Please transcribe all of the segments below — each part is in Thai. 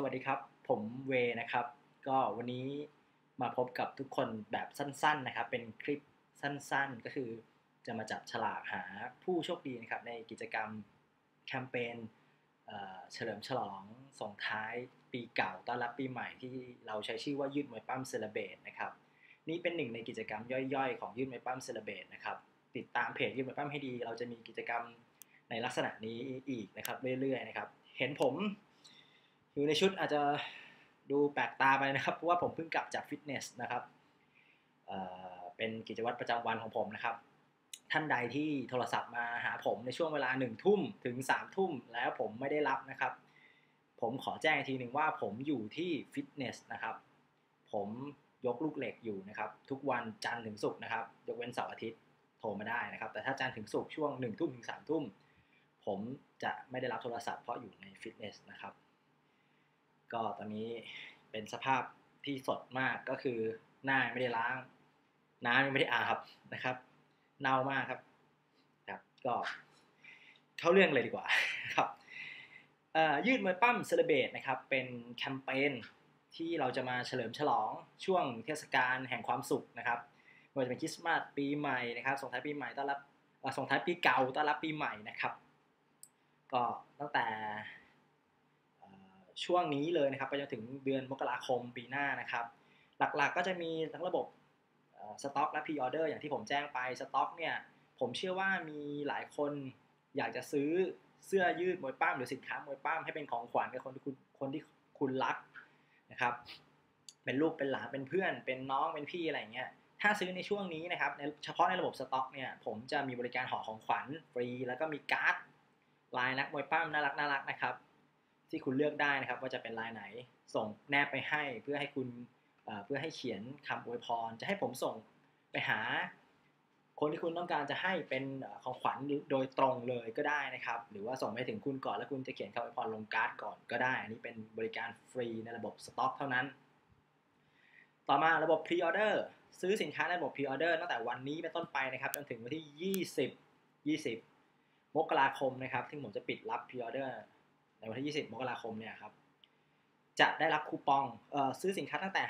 สวัสดีครับ ผมเวนะครับ ก็วันนี้มาพบกับทุกคนแบบสั้นๆนะครับ เป็นคลิปสั้นๆ ก็คือจะมาจับฉลากหาผู้โชคดีนะครับ ในกิจกรรมแคมเปญเเฉลิมฉลองส่งท้ายปีเก่าต้อนรับปีใหม่ที่เราใช้ชื่อว่ายืดมวยปั้มเซเลเบตนะครับ นี่เป็นหนึ่งในกิจกรรมย่อยๆ ของยืดมวยปั้มเซเลเบตนะครับ ติดตามเพจยืดมวยปั้มให้ดี เราจะมีกิจกรรมในลักษณะนี้อีกนะครับเรื่อยๆนะครับ เห็นผม อยู่ในชุดอาจจะดูแปลกตาไปนะครับ เพราะว่าผมเพิ่งกลับจากฟิตเนสนะครับเเป็นกิจวัตรประจำวันของผมนะครับ ท่านใดที่โทรศัพท์มาหาผมในช่วงเวลาหนึ่งทุ่มถึงสามทุ่มแล้วผมไม่ได้รับนะครับ ผมขอแจ้งทีหนึ่งว่าผมอยู่ที่ฟิตเนสนะครับ ผมยกลูกเหล็กอยู่นะครับ ทุกวันจันทร์ถึงศุกร์นะครับ ยกเว้นเสาร์อาทิตย์โทรมาได้นะครับ แต่ถ้าจันทร์ถึงศุกร์ช่วงหนึ่งทุ่มถึงสามทุ่มผมจะไม่ได้รับโทรศัพท์เพราะอยู่ในฟิตเนสนะครับ ก็ตอนนี้เป็นสภาพที่สดมากก็คือหน้าไม่ได้ล้าง น้ำยังไม่ได้อาบนะครับ เน่ามากครับครับ ก็เข้าเรื่องเลยดีกว่าครับยืดมวยปั้มเซเลเบตนะครับ เป็นแคมเปญที่เราจะมาเฉลิมฉลองช่วงเทศกาลแห่งความสุขนะครับไม่ว่าจะเป็นคริสต์มาสปีใหม่นะครับส่งท้ายปีใหม่ต้อนรับส่งท้ายปีเก่าต้อนรับปีใหม่นะครับ ก็ตั้งแต่ ช่วงนี้เลยนะครับ ไปจนถึงเดือนมกราคมปีหน้านะครับ หลักๆก็จะมีทั้งระบบสต็อกและพรีออเดอร์อย่างที่ผมแจ้งไปสต็อกเนี่ยผมเชื่อว่ามีหลายคนอยากจะซื้อเสื้อยืดมวยป้ามหรือสินค้ามวยป้ามให้เป็นของขวัญกับคนที่คุณคนที่คุณรักนะครับ เป็นลูกเป็นหลานเป็นเพื่อน เป็นน้องเป็นพี่อะไรเงี้ยถ้าซื้อในช่วงนี้นะครับในเฉพาะในระบบสต็อกเนี่ยผมจะมีบริการห่อของขวัญฟรี แล้วก็มีการ์ดลายนักมวยป้ามน่ารักน่ารักนะครับ ที่คุณเลือกได้นะครับ ว่าจะเป็นลายไหนส่งแนบไปให้เพื่อให้คุณเพื่อให้เขียนคำอวยพร จะให้ผมส่งไปหา คนที่คุณต้องการจะให้เป็นของขวัญโดยตรงเลยก็ได้นะครับ หรือว่าส่งไปถึงคุณก่อนแล้วคุณจะเขียนคำอวยพรลงการ์ดก่อนก็ได้ อันนี้เป็นบริการฟรีในระบบสต็อกเท่านั้น ต่อมาระบบพรีออเดอร์ซื้อสินค้าในระบบพรีออเดอร์ตั้งแต่วันนี้เป็นต้นไปนะครับจนถึงวันที่ 20 20 มกราคมนะครับที่ผมจะปิดรับพรีออเดอร์ ในวันที่ 20 มกราคมเนี่ยครับ จะได้รับคูปองออซื้อสินค้าตั้งแต่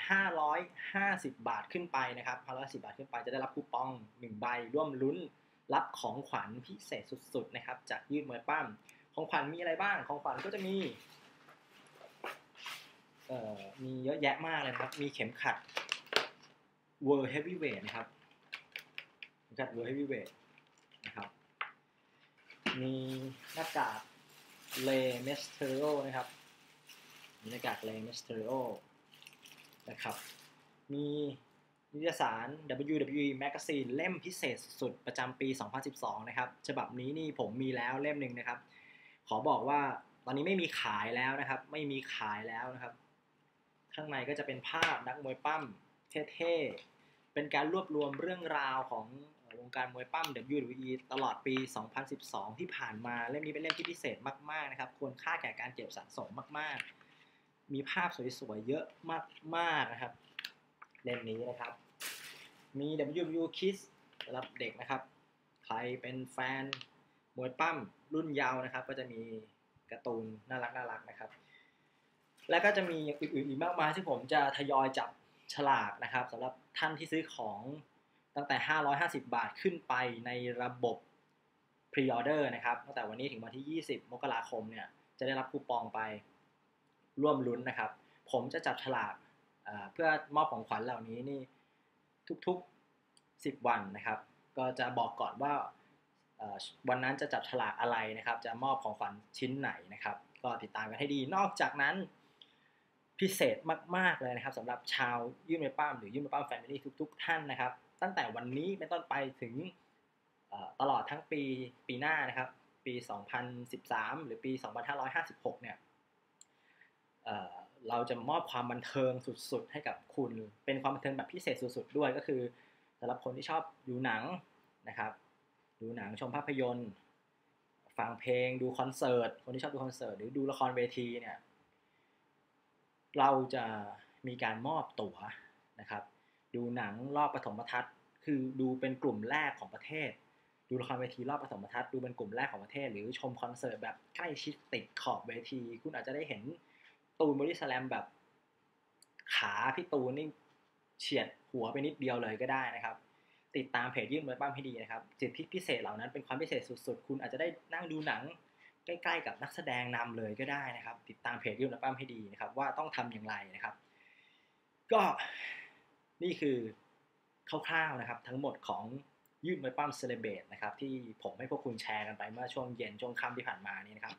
550 บาทขึ้นไปนะครับ550บาทขึ้นไปจะได้รับคูปอง 1 ใบ ร่วมลุ้นรับของขวัญพิเศษสุดๆนะครับ จากยืดมวยปั้ม ของขวัญมีอะไรบ้าง ของขวัญก็จะมี เอ่อ มีเยอะแยะมากเลยนะครับ มีเข็มขัด World Heavyweight นะครับ เข็มขัด World Heavyweight นะครับ มีหน้ากาก เลเมสเทโรนะครับมีหน้ากากเลเมสเทโรนะครับ มีนิตยสาร WWE Magazine เล่มพิเศษสุดประจำปี 2012 นะครับ ฉบับนี้นี่ผมมีแล้วเล่มหนึ่งนะครับ ขอบอกว่าตอนนี้ไม่มีขายแล้วนะครับ ไม่มีขายแล้วนะครับ ข้างในก็จะเป็นภาพนักมวยปั้มเท่ๆ เป็นการรวบรวมเรื่องราวของ วงการมวยปั้ม WWE ตลอดปี 2012 ที่ผ่านมา เล่มนี้เป็นเล่มที่พิเศษมาก ๆ นะครับ ควรค่าแก่การเก็บสะสมมาก ๆ มีภาพสวย ๆ เยอะมาก ๆ นะครับ เล่มนี้นะครับ มี WWE Kids สำหรับเด็กนะครับ ใครเป็นแฟนมวยปั้มรุ่นยาวนะครับ ก็จะมีการ์ตูนน่ารักน่ารักนะครับ และก็จะมีอย่างอื่นๆอีกมากมายที่ผมจะทยอยจับฉลากนะครับสำหรับท่านที่ซื้อของ ตั้งแต่ 550 บาทขึ้นไปในระบบพรีออเดอร์นะครับตั้งแต่วันนี้ถึงวันที่ 20 มกราคมเนี่ยจะได้รับคูปองไปร่วมลุ้นนะครับ ผมจะจับฉลากเพื่อมอบของขวัญเหล่านี้นี่ทุกๆ 10 วันนะครับ ก็จะบอกก่อนว่าวันนั้นจะจับฉลากอะไรนะครับ จะมอบของขวัญชิ้นไหนนะครับ ก็ติดตามกันให้ดี นอกจากนั้น พิเศษมาก ๆ เลยนะครับสำหรับชาวยื่นเมป้ามหรือยื่นเมป้ามแฟมิลี่ทุก ๆ ท่านนะครับ ตั้งแต่วันนี้เป็นต้นไปถึงตลอดทั้งปีปีหน้านะครับ ปี 2013 หรือปี 2556 เนี่ยเราจะมอบความบันเทิงสุด ๆ ให้กับคุณ เป็นความบันเทิงแบบพิเศษสุด ๆ ด้วยก็คือสำหรับคนที่ชอบดูหนังนะครับ ดูหนังชมภาพยนตร์ ฟังเพลงดูคอนเสิร์ต คนที่ชอบดูคอนเสิร์ตหรือดูละครเวทีเนี่ย เราจะมีการมอบตั๋วนะครับ ดูหนังรอบปฐมทัศน์ คือดูเป็นกลุ่มแรกของประเทศ ดูละครเวทีรอบปฐมทัศน์ ดูเป็นกลุ่มแรกของประเทศ หรือชมคอนเสิร์ตแบบใกล้ชิดติดขอบเวที คุณอาจจะได้เห็นตูนบอดี้สแลมแบบ ขาพี่ตูนนี่เฉียดหัวไปนิดเดียวเลยก็ได้นะครับ ติดตามเพจยื่นมวยปั้มให้ดีนะครับสิทธิพิเศษเหล่านั้นเป็นความพิเศษสุดๆ คุณอาจจะได้นั่งดูหนัง ใกล้ๆกับนักแสดงนำเลยก็ได้นะครับ ติดตามเพจยื่นมวปั้มให้ดีนะครับ ว่าต้องทำอย่างไรนะครับ ก็นี่คือคร่าวๆนะครับ ทั้งหมดของยืดมวยปั้มเซเลเบตนะครับ ที่ผมให้พวกคุณแชร์กันไปเมื่อช่วงเย็นช่วงค่ำที่ผ่านมานี้นะครับ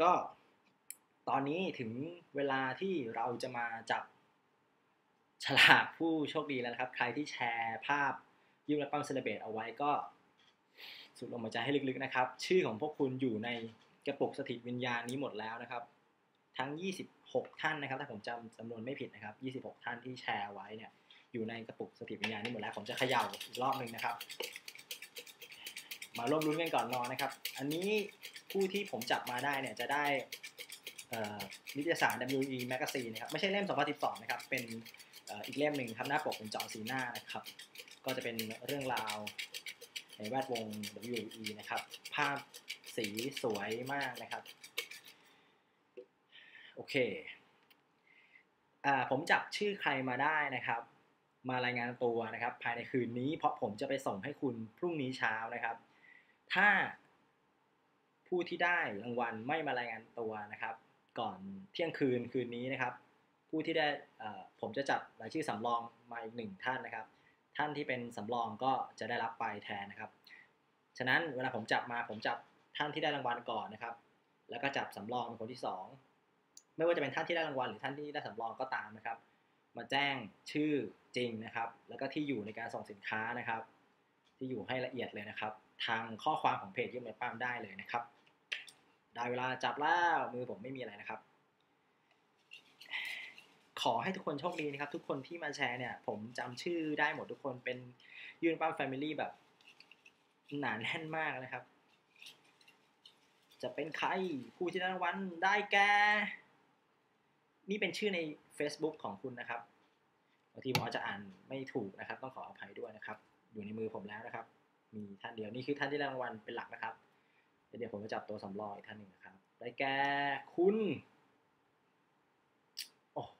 ก็ตอนนี้ถึงเวลาที่เราจะมาจับฉลากผู้โชคดีแล้วนะครับ ใครที่แชร์ภาพยืมและปั้มเซเลเบตเอาไว้ก็ สุดลมหายใจให้ลึกๆนะครับ ชื่อของพวกคุณอยู่ในกระปุกสถิตวิญญาณนี้หมดแล้วนะครับ ทั้ง 26 ท่านนะครับ ถ้าผมจำจำนวนไม่ผิดนะครับ 26 ท่านที่แชร์ไว้เนี่ย อยู่ในกระปุกสถิตวิญญาณนี้หมดแล้ว ผมจะเขย่าอีกรอบหนึ่งนะครับ มาร่วมรุ้นกันก่อนนอนนะครับ อันนี้ผู้ที่ผมจับมาได้เนี่ยจะได้นิตยสาร WE Magazine นะครับ ไม่ใช่เล่ม 2012 นะครับ เป็นอีกเล่มหนึ่งครับ หน้าปกเป็นจอสีหน้านะครับ ก็จะเป็นเรื่องราว ในแวดวง WE นะครับ ภาพสีสวยมากนะครับ โอเคอ่าผมจับชื่อใครมาได้นะครับ มารายงานตัวนะครับ ภายในคืนนี้ เพราะผมจะไปส่งให้คุณพรุ่งนี้เช้านะครับ ถ้าผู้ที่ได้รางวัลไม่มารายงานตัวนะครับ ก่อนเที่ยงคืนคืนนี้นะครับ ผู้ที่ได้ผมจะจับรายชื่อสำรองมาอีกหนึ่งท่านนะครับ ท่านที่เป็นสำรองก็จะได้รับไปแทนนะครับ ฉะนั้นเวลาผมจับมาผมจับท่านที่ได้รางวัลก่อนนะครับ แล้วก็จับสำรองเป็นคนที่สองไม่ว่าจะเป็นท่านที่ได้รางวัลหรือท่านที่ได้สำรองก็ตามนะครับ มาแจ้งชื่อจริงนะครับ แล้วก็ที่อยู่ในการส่งสินค้านะครับ ที่อยู่ให้ละเอียดเลยนะครับ ทางข้อความของเพจยืมเงินป้ามได้เลยนะครับ ได้เวลาจับแล้วมือผมไม่มีอะไรนะครับ ขอให้ทุกคนโชคดีนะครับ ทุกคนที่มาแชร์เนี่ย ผมจำชื่อได้หมดทุกคนเป็นยืนป้ามแฟมิลี่แบบหนานแน่นมากนะครับ จะเป็นใครผู้ที่ได้รางวัลได้แก่นี่เป็นชื่อใน Facebook ของคุณนะครับบางทีผมอาจจะอ่านไม่ถูกนะครับ ต้องขออภัยด้วยนะครับ อยู่ในมือผมแล้วนะครับ มีท่านเดียวนี่คือท่านที่ได้รางวัลเป็นหลักนะครับเดี๋ยวผมจะจับตัวสำรองอีกท่านหนึ่งนะครับ ได้แก่คุณ โอ้โห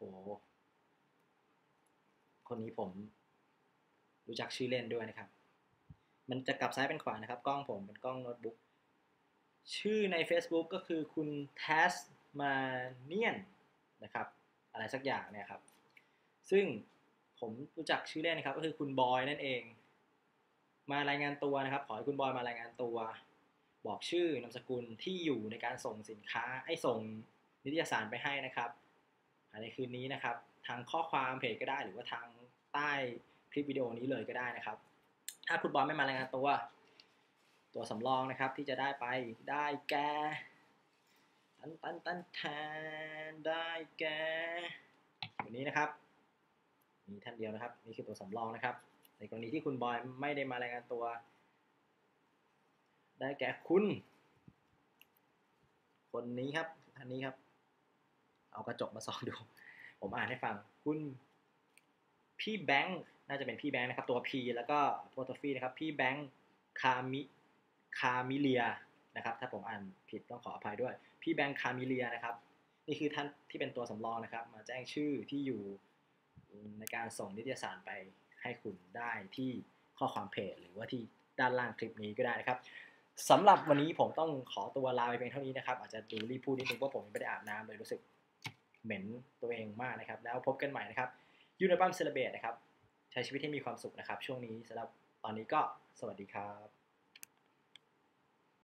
คนนี้ผม รู้จักชื่อเล่นด้วยนะครับ มันจะกลับซ้ายเป็นขวานะครับ กล้องผมเป็นกล้องโน้ตบุ๊ก ชื่อใน Facebook ก็คือคุณแทสมาเนียนนะครับ อะไรสักอย่างเนี่ยครับ ซึ่งผมรู้จักชื่อเล่นนะครับ ก็คือคุณบอยนั่นเอง มารายงานตัวนะครับ ขอให้คุณบอยมารายงานตัว บอกชื่อนามสกุลที่อยู่ในการส่งสินค้าให้ส่งนิตยสารไปให้นะครับ ในคืนนี้นะครับ ทางข้อความเพจก็ได้หรือว่าทางใต้คลิปวิดีโอนี้เลยก็ได้นะครับ ถ้าคุณบอยไม่มารายงานตัว ตัวสำรองนะครับที่จะได้ไปได้แก่ตันตันตันแทนได้แก่วันนี้นะครับ มีท่านเดียวนะครับ นี่คือตัวสำรองนะครับ ในกรณีที่คุณบอยไม่ได้มารายงานตัว ได้แก่คุณ คนนี้ครับท่านนี้ครับ เอากระจกมาส่องดู ผมอ่านให้ฟังคุณพี่แบงค์น่าจะเป็นพี่แบงค์นะครับ ตัว P แล้วก็โปรตฟีนะครับ พี่แบงค์คามิคามิเลียนะครับ ถ้าผมอ่านผิดต้องขออภัยด้วย พี่แบงค์คามิเลียนะครับ นี่คือท่านที่เป็นตัวสำรองนะครับ มาแจ้งชื่อที่อยู่ในการส่งนิตยสารไปให้คุณได้ที่ข้อความเพจหรือว่าที่ด้านล่างคลิปนี้ก็ได้นะครับสำหรับวันนี้ผมต้องขอตัวลาไปเพียงเท่านี้นะครับ อาจจะดูรีพูดนิดนึงเพราะผมไม่ได้อาบน้ำเลยรู้สึก เหม็นตัวเองมากนะครับ แล้วพบกันใหม่นะครับยูนิบัมเซเลเบตนะครับ ใช้ชีวิตให้มีความสุขนะครับ ช่วงนี้สำหรับตอนนี้ก็สวัสดีครับ